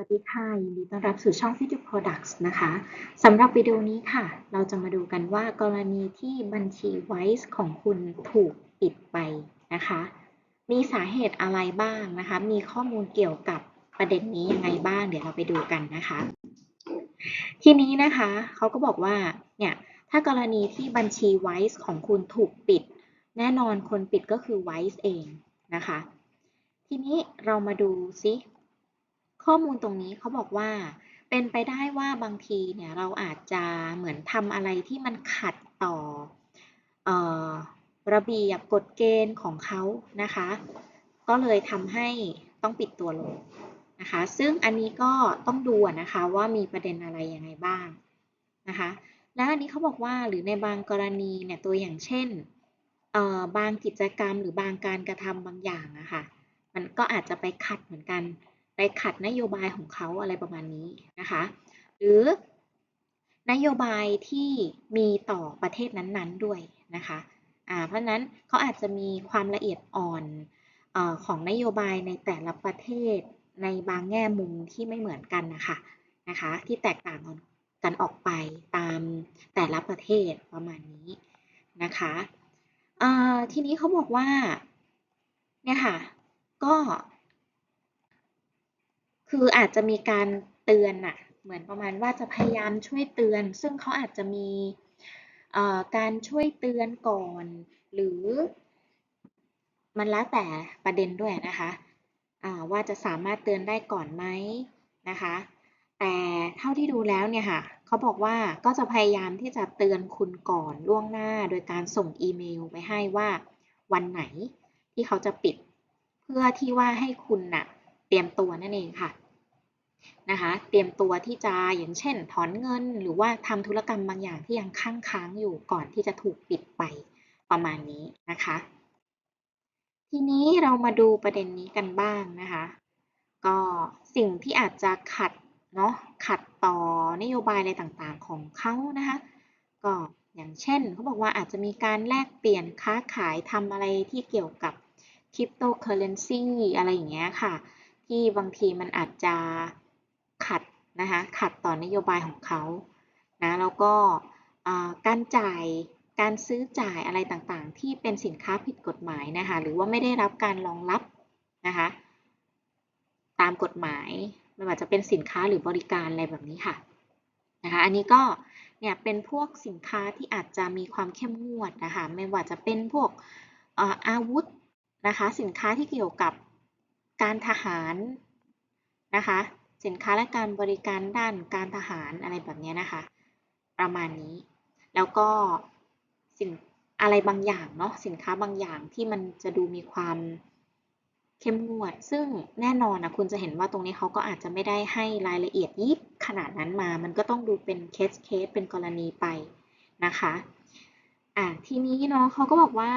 วัสดีค่ะ ยินดีต้อนรับสู่ช่อง Video Products นะคะสำหรับวิดีโอนี้ค่ะ เราจะมาดูกันว่ากรณีที่บัญชี Wise ของคุณถูกปิดไปนะคะ มีสาเหตุอะไรบ้างนะคะ มีข้อมูลเกี่ยวกับประเด็นนี้ยังไงบ้าง เดี๋ยวเราไปดูกันนะคะ ทีนี้นะคะเขาก็บอกว่าเนี่ยถ้ากรณีที่บัญชี Wise ของคุณถูกปิด แน่นอนคนปิดก็คือ Wise เองนะคะ ทีนี้เรามาดูซิ ข้อมูลตรงนี้เขาบอกว่า เป็นไปได้ว่าบางทีเนี่ยเราอาจจะเหมือนทำอะไรที่มันขัดต่อออระเบียบกฎเกณฑ์ของเขานะคะ ก็เลยทำให้ต้องปิดตัวลงนะคะ ซึ่งอันนี้ก็ต้องดูนะคะว่ามีประเด็นอะไรยังไงบ้างนะคะ แล้วอันนี้เขาบอกว่าหรือในบางกรณีเนี่ยตัวอย่างเช่นบางกิจกรรมหรือบางการกระทำบางอย่างอะค่ะมันก็อาจจะไปขัดเหมือนกัน ไปขัดนโยบายของเขาอะไรประมาณนี้นะคะ หรือนโยบายที่มีต่อประเทศนั้นๆด้วยนะคะเพราะนั้นเขาอาจจะมีความละเอียดอ่อนอของนโยบายในแต่ละประเทศในบางแง่มุมที่ไม่เหมือนกันนะคะนะคะ ที่แตกต่างกันออกไปตามแต่ละประเทศประมาณนี้นะคะทีนี้เขาบอกว่าเนี่ยค่ะก็ คืออาจจะมีการเตือนอะเหมือนประมาณว่าจะพยายามช่วยเตือน ซึ่งเขาอาจจะมีการช่วยเตือนก่อน หรือมันแล้วแต่ประเด็นด้วยนะคะว่าจะสามารถเตือนได้ก่อนไหมนะคะ แต่เท่าที่ดูแล้วเนี่ยค่ะเขาบอกว่าก็จะพยายามที่จะเตือนคุณก่อนล่วงหน้า โดยการส่งอีเมลไปให้ว่าวันไหนที่เขาจะปิด เพื่อที่ว่าให้คุณน่ะเตรียมตัวนั่นเองค่ะ นะคะเตรียมตัวที่จะอย่างเช่น ถอนเงิน หรือว่าทำธุรกรรมบางอย่างที่ยังค้างค้างอยู่ก่อนที่จะถูกปิดไปประมาณนี้นะคะ ทีนี้เรามาดูประเด็นนี้กันบ้างนะคะ ก็สิ่งที่อาจจะขัดเนาะขัดต่อนโยบายอะไรต่างๆของเขานะคะก็อย่างเช่นเขาบอกว่าอาจจะมีการแลกเปลี่ยนค้าขายทำอะไรที่เกี่ยวกับคริปโตเคอเรนซีอะไรอย่างเงี้ยค่ะ ที่บางทีมันอาจจะ ขัดนะคะขัดต่อนโยบายของเขานะแล้วก็การจ่ายการซื้อจ่ายอะไรต่างๆ ที่เป็นสินค้าผิดกฎหมายนะคะหรือว่าไม่ได้รับการรองรับนะคะตามกฎหมายไม่ว่าจะเป็นสินค้าหรือบริการอะไรแบบนี้ค่ะนะคะอันนี้ก็เนี่ยเป็นพวกสินค้าที่อาจจะมีความเข้มงวดนะคะไม่ว่าจะเป็นพวกอาวุธนะคะสินค้าที่เกี่ยวกับการทหารนะคะ สินค้าและการบริการด้านการทหารอะไรแบบนี้นะคะ ประมาณนี้ แล้วก็สินอะไรบางอย่างเนาะสินค้าบางอย่างที่มันจะดูมีความเข้มงวด ซึ่งแน่นอนนะคุณจะเห็นว่าตรงนี้เขาก็อาจจะไม่ได้ให้รายละเอียดยิบขนาดนั้นมา มันก็ต้องดูเป็นเคสเคสเป็นกรณีไปนะคะอะทีนี้เนาะเขาก็บอกว่า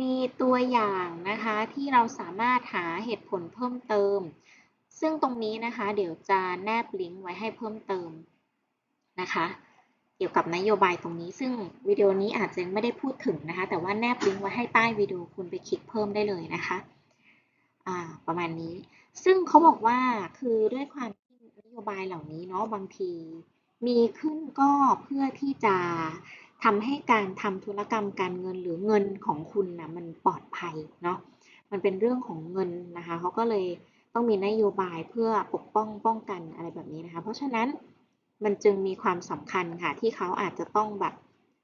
มีตัวอย่างนะคะที่เราสามารถหาเหตุผลเพิ่มเติม ซึ่งตรงนี้นะคะ เดี๋ยวจะแนบลิงก์ไว้ให้เพิ่มเติมนะคะ เกี่ยวกับนโยบายตรงนี้ ซึ่งวิดีโอนี้อาจจะไม่ได้พูดถึงนะคะ แต่ว่าแนบลิงก์ไว้ให้ใต้วิดีโอคุณไปคลิกเพิ่มได้เลยนะคะอ่าประมาณนี้ ซึ่งเขาบอกว่าคือด้วยความที่นโยบายเหล่านี้เนาะบางที มีขึ้นก็เพื่อที่จะทำให้การทำธุรกรรมการเงินหรือเงินของคุณนะมันปลอดภัยเนาะมันเป็นเรื่องของเงินนะคะเขาก็เลย ต้องมีนโยบายเพื่อปกป้องป้องกันอะไรแบบนี้นะคะ เพราะฉะนั้นมันจึงมีความสำคัญค่ะ ที่เขาอาจจะต้องแบบ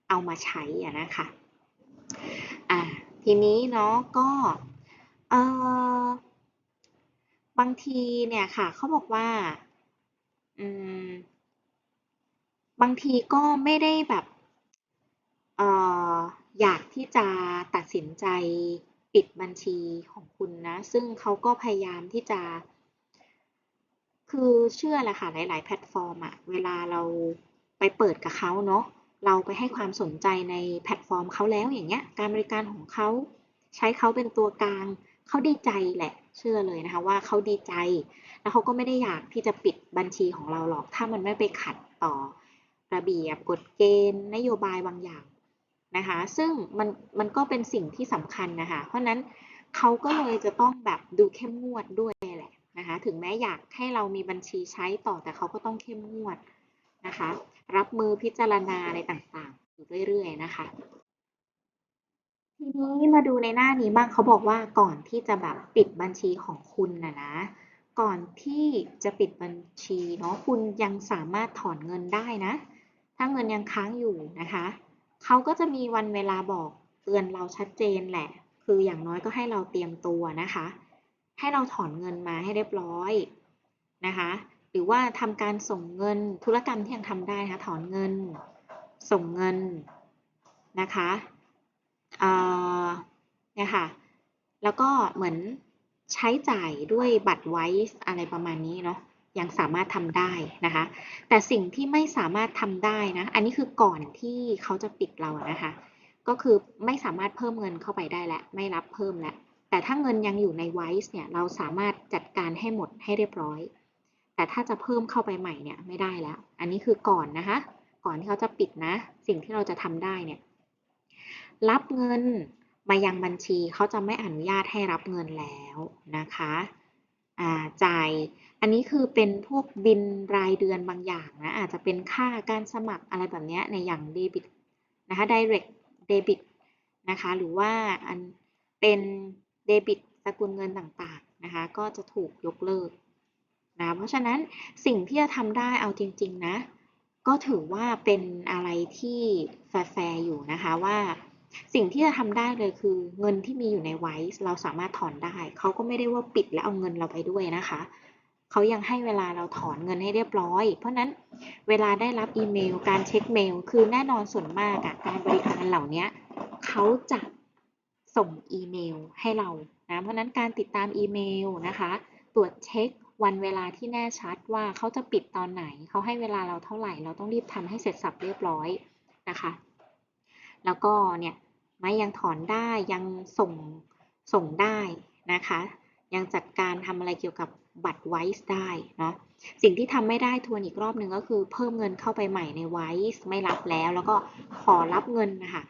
เอามาใช้อะนะคะอ่าทีนี้เนาะก็เออบางทีเนี่ยค่ะเขาบอกว่าอืมบางทีก็ไม่ได้แบบเอออยากที่จะตัดสินใจ ปิดบัญชีของคุณนะ ซึ่งเขาก็พยายามที่จะ คือเชื่อแหละค่ะ หลาย ๆ แพลตฟอร์มอะเวลาเราไปเปิดกับเขาเนาะ เราไปให้ความสนใจในแพลตฟอร์มเขาแล้วอย่างเงี้ย การบริการของเขา ใช้เขาเป็นตัวกลาง เขาดีใจแหละ เชื่อเลยนะคะว่าเขาดีใจ แล้วเขาก็ไม่ได้อยากที่จะปิดบัญชีของเราหรอก ถ้ามันไม่ไปขัดต่อระเบียบกฎเกณฑ์ นโยบายบางอย่าง นะคะ ซึ่งมันมันก็เป็นสิ่งที่สำคัญนะคะ เพราะนั้นเขาก็เลยจะต้องแบบดูเข้มงวดด้วยแหละนะคะ ถึงแม้อยากให้เรามีบัญชีใช้ต่อแต่เขาก็ต้องเข้มงวดนะคะ รับมือพิจารณาอะไรต่างๆ อยู่เรื่อยๆนะคะทีนี้มาดูในหน้านี้บ้างเขาบอกว่าก่อนที่จะแบบปิดบัญชีของคุณนะนะ ก่อนที่จะปิดบัญชีเนาะคุณยังสามารถถอนเงินได้นะ ถ้าเงินยังค้างอยู่นะคะ เขาก็จะมีวันเวลาบอกเตือนเราชัดเจนแหละ คืออย่างน้อยก็ให้เราเตรียมตัวนะคะ ให้เราถอนเงินมาให้เรียบร้อยนะคะ หรือว่าทำการส่งเงินธุรกรรมที่ยังทำได้นะคะถอนเงิน ส่งเงินนะคะเนี่ยค่ะ แล้วก็เหมือนใช้จ่ายด้วยบัตรไว้อะไรประมาณนี้เนาะ ยังสามารถทำได้นะคะ แต่สิ่งที่ไม่สามารถทำได้นะ อันนี้คือก่อนที่เขาจะปิดเรานะคะ ก็คือไม่สามารถเพิ่มเงินเข้าไปได้แล้วไม่รับเพิ่มแล้วแต่ถ้าเงินยังอยู่ในไวส์เนี่ยเราสามารถจัดการให้หมดให้เรียบร้อย แต่ถ้าจะเพิ่มเข้าไปใหม่เนี่ยไม่ได้แล้ว อันนี้คือก่อนนะคะ ก่อนที่เขาจะปิดนะ สิ่งที่เราจะทำได้เนี่ยรับเงินมายังบัญชีเขาจะไม่อนุญาตให้รับเงินแล้วนะคะ จ่าย อันนี้คือเป็นพวกบินรายเดือนบางอย่างนะ อาจจะเป็นค่าการสมัครอะไรแบบนี้ในอย่างเดบิตนะคะ direct debit นะคะ หรือว่าอันเป็นเดบิตสกุลเงินต่างๆนะคะ ก็จะถูกยกเลิกนะ เพราะฉะนั้นสิ่งที่จะทำได้เอาจริง ๆ นะ ก็ถือว่าเป็นอะไรที่แฟร์อยู่นะคะว่า สิ่งที่จะทำได้เลยคือ เงินที่มีอยู่ในไวซ์เราสามารถถอนได้ เขาก็ไม่ได้ว่าปิดแล้วเอาเงินเราไปด้วยนะคะเขายังให้เวลาเราถอนเงินให้เรียบร้อย เพราะนั้นเวลาได้รับอีเมล การเช็คเมล คือแน่นอนส่วนมากอะการบริการเหล่านี้เขาจะส่งอีเมลให้เรานะเพราะนั้นการติดตามอีเมลนะคะ ตรวจเช็ควันเวลาที่แน่ชัดว่าเขาจะปิดตอนไหน เขาให้เวลาเราเท่าไหร่ เราต้องรีบทำให้เสร็จสับเรียบร้อยนะคะ แล้วก็เนี่ยไม้ยังถอนได้ยังส่งส่งได้นะคะ ยังจัดการทำอะไรเกี่ยวกับบัตรไวซ์ได้เนาะสิ่งที่ทำไม่ได้ทวนอีกรอบหนึ่งก็คือเพิ่มเงินเข้าไปใหม่ในไวซ์ไม่รับแล้ว แล้วก็ขอรับเงินนะคะ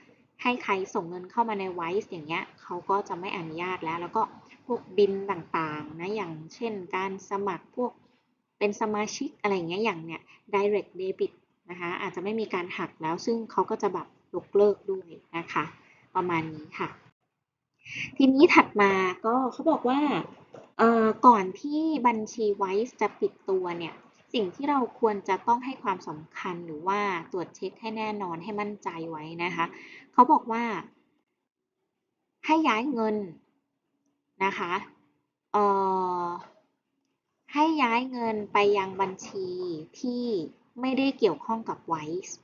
ให้ใครส่งเงินเข้ามาในไวซ์อย่างเงี้ยเขาก็จะไม่อนุญาตแล้ว แล้วก็พวกบินต่างๆนะอย่างเช่นการสมัครพวกเป็นสมาชิกอะไรเงี้ยอย่างเนี้ย direct debit นะคะอาจจะไม่มีการหักแล้วซึ่งเขาก็จะแบบ ยกเลิกด้วยนะคะ ประมาณนี้ค่ะ ทีนี้ถัดมาก็เขาบอกว่าก่อนที่บัญชีไว้จะปิดตัวเนี่ยสิ่งที่เราควรจะต้องให้ความสำคัญหรือว่าตรวจเช็คให้แน่นอนให้มั่นใจไว้นะคะเขาบอกว่า ให้ย้ายเงินนะคะให้ย้ายเงินไปยังบัญชีที่ไม่ได้เกี่ยวข้องกับไวซ์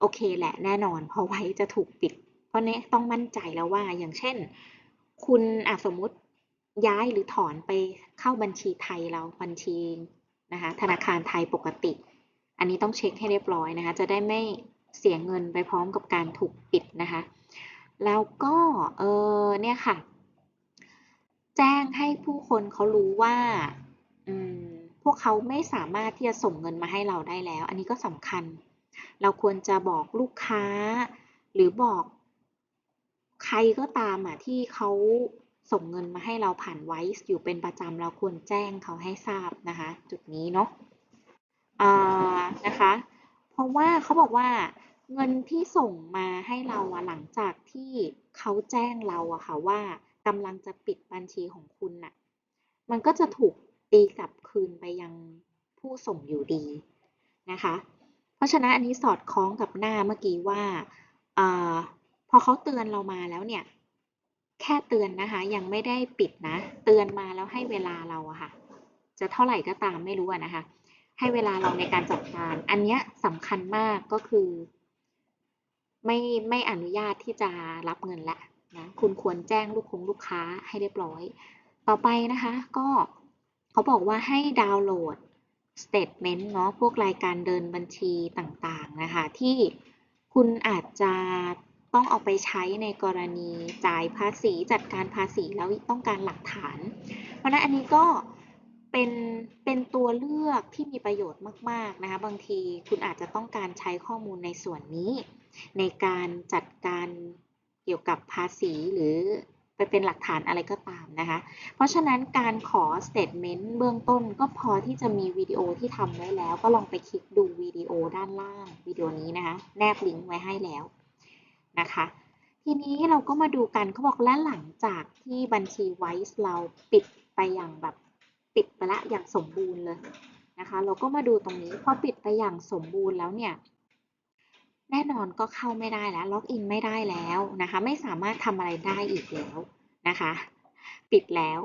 โอเคแหละแน่นอน เพราะไว้จะถูกปิด เพราะนี้ต้องมั่นใจแล้วว่าอย่างเช่น คุณอาสมมุติย้ายหรือถอนไปเข้าบัญชีไทยเราบัญชีนะคะธนาคารไทยปกติ อันนี้ต้องเช็คให้เรียบร้อยนะคะ จะได้ไม่เสียเงินไปพร้อมกับการถูกปิดนะคะ แล้วก็เออเนี่ยค่ะ แจ้งให้ผู้คนเขารู้ว่าพวกเขาไม่สามารถที่จะส่งเงินมาให้เราได้แล้ว อันนี้ก็สำคัญ เราควรจะบอกลูกค้า หรือบอกใครก็ตามอะที่เขาส่งเงินมาให้เราผ่านไวซ์อยู่เป็นประจำเราควรแจ้งเขาให้ทราบนะคะ จุดนี้เนาะะนะคะ เพราะว่าเขาบอกว่าเงินที่ส่งมาให้เราอะหลังจากที่เขาแจ้งเราอะค่ะว่ากำลังจะปิดบัญชีของคุณน่ะ มันก็จะถูกตีกลับคืนไปยังผู้ส่งอยู่ดีนะคะ เพราะฉะนั้นอันนี้สอดคล้องกับหน้าเมื่อกี้ว่าอพอเขาเตือนเรามาแล้วเนี่ย แค่เตือนนะคะ ยังไม่ได้ปิดนะ เตือนมาแล้วให้เวลาเราอะค่ะ จะเท่าไหร่ก็ตามไม่รู้นะคะ ให้เวลาเราในการจัดการ อันนี้สำคัญมากก็คือ ไม่ไม่อนุญาตที่จะรับเงินละนะคุณควรแจ้งลูกคงลูกค้าให้เรียบร้อย ต่อไปนะคะ ก็เขาบอกว่าให้ดาวน์โหลด statement เนาะพวกรายการเดินบัญชีต่างๆนะคะที่คุณอาจจะต้องเอาไปใช้ในกรณีจ่ายภาษีจัดการภาษีแล้วต้องการหลักฐาน เพราะนั้นอันนี้ก็เป็นเป็นตัวเลือกที่มีประโยชน์มากๆนะคะบางทีคุณอาจจะต้องการใช้ข้อมูลในส่วนนี้ ในการจัดการเกี่ยวกับภาษีหรือ ไปเป็นหลักฐานอะไรก็ตามนะคะ เพราะฉะนั้นการขอ statement เบื้องต้นก็พอที่จะมีวิดีโอที่ทำไว้แล้ว ก็ลองไปคลิกดูวิดีโอด้านล่างวิดีโอนี้นะคะ แนบลิงก์ไว้ให้แล้วนะคะ ทีนี้เราก็มาดูกันเขาบอกและหลังจากที่บัญชี Wise เราปิดไปอย่างแบบปิดไปละอย่างสมบูรณ์เลยนะคะ เราก็มาดูตรงนี้พอปิดไปอย่างสมบูรณ์แล้วเนี่ย แน่นอนก็เข้าไม่ได้แล้ว ล็อกอินไม่ได้แล้วนะคะ ไม่สามารถทำอะไรได้อีกแล้วนะคะ ปิดแล้ว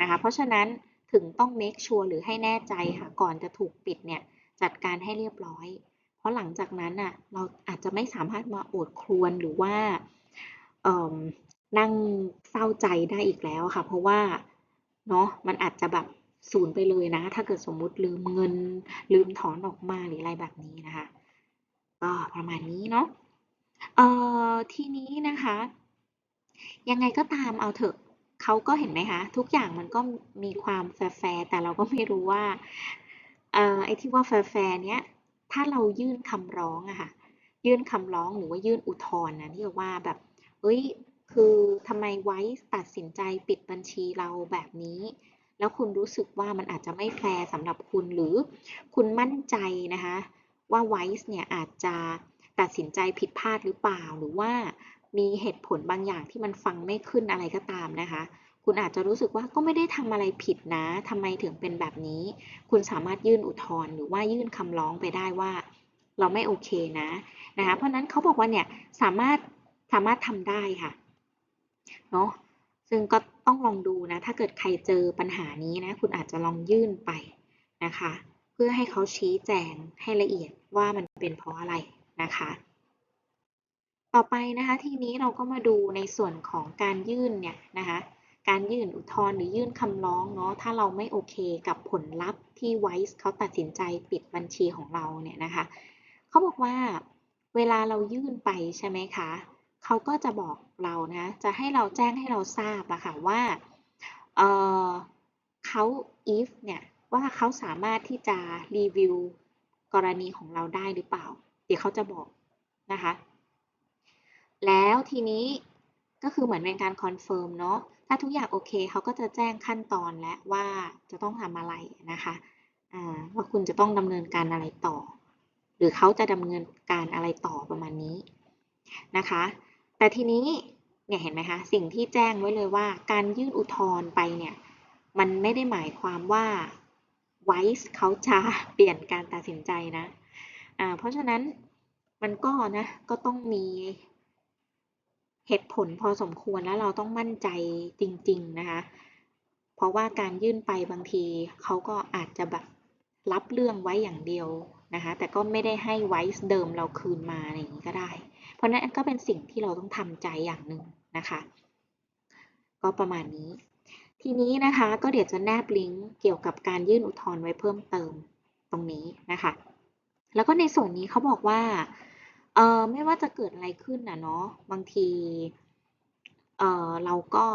นะคะ เพราะฉะนั้นถึงต้อง make sure หรือให้แน่ใจค่ะก่อนจะถูกปิดเนี่ยจัดการให้เรียบร้อย เพราะหลังจากนั้นน่ะเราอาจจะไม่สามารถมาโอดครวญหรือว่าเอิ่มนั่งเศร้าใจได้อีกแล้วค่ะ เพราะว่าเนาะมันอาจจะแบบสูญไปเลยนะ ถ้าเกิดสมมุติลืมเงินลืมถอนออกมาหรืออะไรแบบนี้นะคะ ก็ประมาณนี้เนาะเอ่อทีนี้นะคะ ยังไงก็ตามเอาเถอะเขาก็เห็นไหมคะทุกอย่างมันก็มีความแฟร์แต่เราก็ไม่รู้ว่าเอ่อไอ้ที่ว่าแฟร์เนี้ยถ้าเรายื่นคำร้องอะค่ะยื่นคำร้องหรือว่ายื่นอุทธรณ์นะที่ว่าแบบเอ้ยคือทำไมไว้ตัดสินใจปิดบัญชีเราแบบนี้ แล้วคุณรู้สึกว่ามันอาจจะไม่แฟร์สำหรับคุณหรือคุณมั่นใจนะคะ ว่า Wise เนี่ยอาจจะตัดสินใจผิดพลาดหรือเปล่า หรือว่ามีเหตุผลบางอย่างที่มันฟังไม่ขึ้นอะไรก็ตามนะคะ คุณอาจจะรู้สึกว่าก็ไม่ได้ทำอะไรผิดนะทำไมถึงเป็นแบบนี้ คุณสามารถยื่นอุทธรณ์หรือว่ายื่นคำร้องไปได้ว่า เราไม่โอเคนะนะคะ เพราะนั้นเขาบอกว่าเนี่ยสามารถสามารถทำได้ค่ะเนาะซึ่งก็ต้องลองดูนะ ถ้าเกิดใครเจอปัญหานี้นะ คุณอาจจะลองยื่นไปนะคะ พื่อให้เขาชี้แจงให้ละเอียดว่ามันเป็นเพราะอะไรนะคะ ต่อไปนะคะทีนี้เราก็มาดูในส่วนของการยื่นเนี่ยนะคะการยื่นอุทธรณ์หรือยื่นคำร้องเนาะถ้าเราไม่โอเคกับผลลัพธ์ที่ Wise เขาตัดสินใจปิดบัญชีของเราเนี่ยนะคะเขาบอกว่าเวลาเรายื่นไปใช่ไหมคะเขาก็จะบอกเรานะจะให้เราแจ้งให้เราทราบอะค่ะว่าเออเขา if เนี่ย ว่าเขาสามารถที่จะรีวิวกรณีของเราได้หรือเปล่า เดี๋ยวเขาจะบอกนะคะ แล้วทีนี้ก็คือเหมือนเป็นการคอนเฟิร์มเนาะ ถ้าทุกอย่างโอเคเขาก็จะแจ้งขั้นตอนและว่าจะต้องทำอะไรนะคะว่าคุณจะต้องดำเนินการอะไรต่อ หรือเขาจะดำเนินการอะไรต่อประมาณนี้นะคะ แต่ทีนี้เนี่ยเห็นไหมคะสิ่งที่แจ้งไว้เลยว่า การยื่นอุทธรณ์ไปเนี่ยมันไม่ได้หมายความว่า Wise เขาจะเปลี่ยนการตัดสินใจนะอ่าเพราะฉะนั้นมันก็นะก็ต้องมีเหตุผลพอสมควรแล้วเราต้องมั่นใจจริง ๆ นะคะ เพราะว่าการยื่นไปบางทีเขาก็อาจจะแบบรับเรื่องไว้อย่างเดียวนะคะ แต่ก็ไม่ได้ให้ไว้เดิมเราคืนมาอะไรอย่างนี้ก็ได้ เพราะนั้นก็เป็นสิ่งที่เราต้องทำใจอย่างหนึ่งนะคะ ก็ประมาณนี้ ทีนี้นะคะก็เดี๋ยวจะแนบลิงก์เกี่ยวกับการยื่นอุทธรณ์ไว้เพิ่มเติมตรงนี้นะคะ แล้วก็ในส่วนนี้เขาบอกว่าเออไม่ว่าจะเกิดอะไรขึ้นนะเนาะบางทีเออเราก็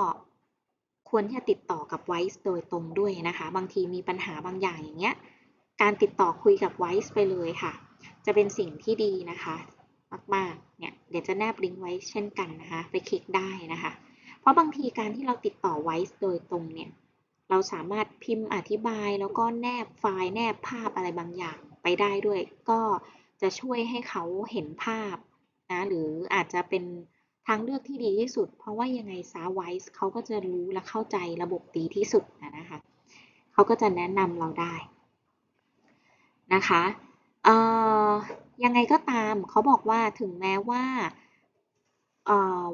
ควรที่จะติดต่อกับ Wise โดยตรงด้วยนะคะ บางทีมีปัญหาบางอย่างอย่างเงี้ยการติดต่อคุยกับ Wise ไปเลยค่ะ จะเป็นสิ่งที่ดีนะคะ มากๆเนี่ยเดี๋ยวจะแนบลิงก์ไว้เช่นกันนะคะ ไปคลิกได้นะคะ เพราะบางทีการที่เราติดต่อ Wise โดยตรงเนี่ย เราสามารถพิมพ์อธิบายแล้วก็แนบไฟล์แนบภาพอะไรบางอย่างไปได้ด้วย ก็จะช่วยให้เขาเห็นภาพนะหรืออาจจะเป็นทางเลือกที่ดีที่สุด เพราะว่ายังไงซาไวส์เขาก็จะรู้และเข้าใจระบบดีที่สุดนะคะเขาก็จะแนะนำเราได้นะคะเอ่อยังไงก็ตามเขาบอกว่าถึงแม้ว่า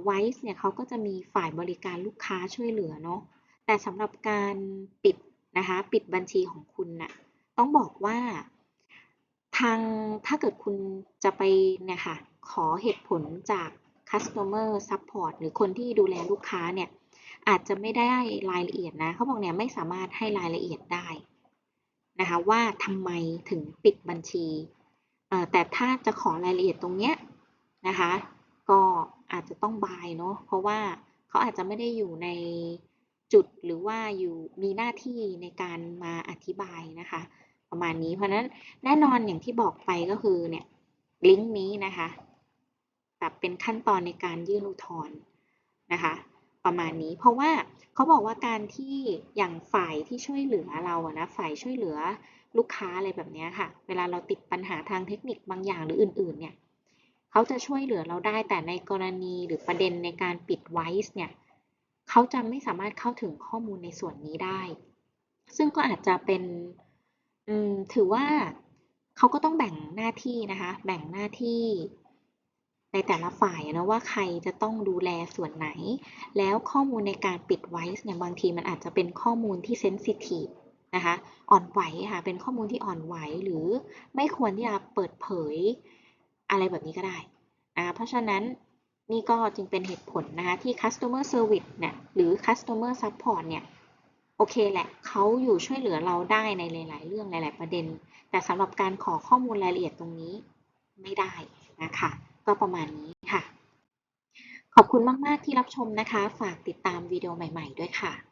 ไวส์เนี่ยเขาก็จะมีฝ่ายบริการลูกค้าช่วยเหลือเนาะแต่สำหรับการปิดนะคะปิดบัญชีของคุณน่ะต้องบอกว่าทางถ้าเกิดคุณจะไปเนี่ยค่ะขอเหตุผลจาก customer support หรือคนที่ดูแลลูกค้าเนี่ยอาจจะไม่ได้รายละเอียดนะเขาบอกเนี่ยไม่สามารถให้รายละเอียดได้นะคะว่าทำไมถึงปิดบัญชีแต่ถ้าจะขอรายละเอียดตรงเนี้ยนะคะก็ อาจจะต้องบายเนาะเพราะว่าเขาอาจจะไม่ได้อยู่ในจุดหรือว่าอยู่มีหน้าที่ในการมาอธิบายนะคะ ประมาณนี้เพราะนั้นแน่นอนอย่างที่บอกไปก็คือเนี่ยลิงก์นี้นะคะแบบเป็นขั้นตอนในการยื่นอุทธรณ์นะคะ ประมาณนี้เพราะว่าเขาบอกว่าการที่อย่างฝ่ายที่ช่วยเหลือเราอะนะฝ่ายช่วยเหลือลูกค้าอะไรแบบนี้ค่ะ เวลาเราติดปัญหาทางเทคนิคบางอย่างหรืออื่น ๆ เนี่ย เขาจะช่วยเหลือเราได้แต่ในกรณีหรือประเด็นในการปิดไวส์เนี่ยเขาจะไม่สามารถเข้าถึงข้อมูลในส่วนนี้ได้ ซึ่งก็อาจจะเป็นถือว่าเขาก็ต้องแบ่งหน้าที่นะคะ แบ่งหน้าที่ในแต่ละฝ่ายนะว่าใครจะต้องดูแลส่วนไหน แล้วข้อมูลในการปิดไว้เนี่ยบางทีมันอาจจะเป็นข้อมูลที่เซนซิทีฟนะคะอ่อนไหวค่ะเป็นข้อมูลที่อ่อนไหวหรือไม่ควรที่จะเปิดเผย อะไรแบบนี้ก็ได้นะเพราะฉะนั้นนี่ก็จึงเป็นเหตุผลนะคะที่ customer service เนี่ยหรือ customer support เนี่ยโอเคแหละเขาอยู่ช่วยเหลือเราได้ในหลาย ๆ เรื่องหลาย ๆ ประเด็น แต่สำหรับการขอข้อมูลรายละเอียดตรงนี้ไม่ได้นะคะก็ประมาณนี้ค่ะ ขอบคุณมาก ๆ ที่รับชมนะคะ ฝากติดตามวิดีโอใหม่ ๆ ด้วยค่ะ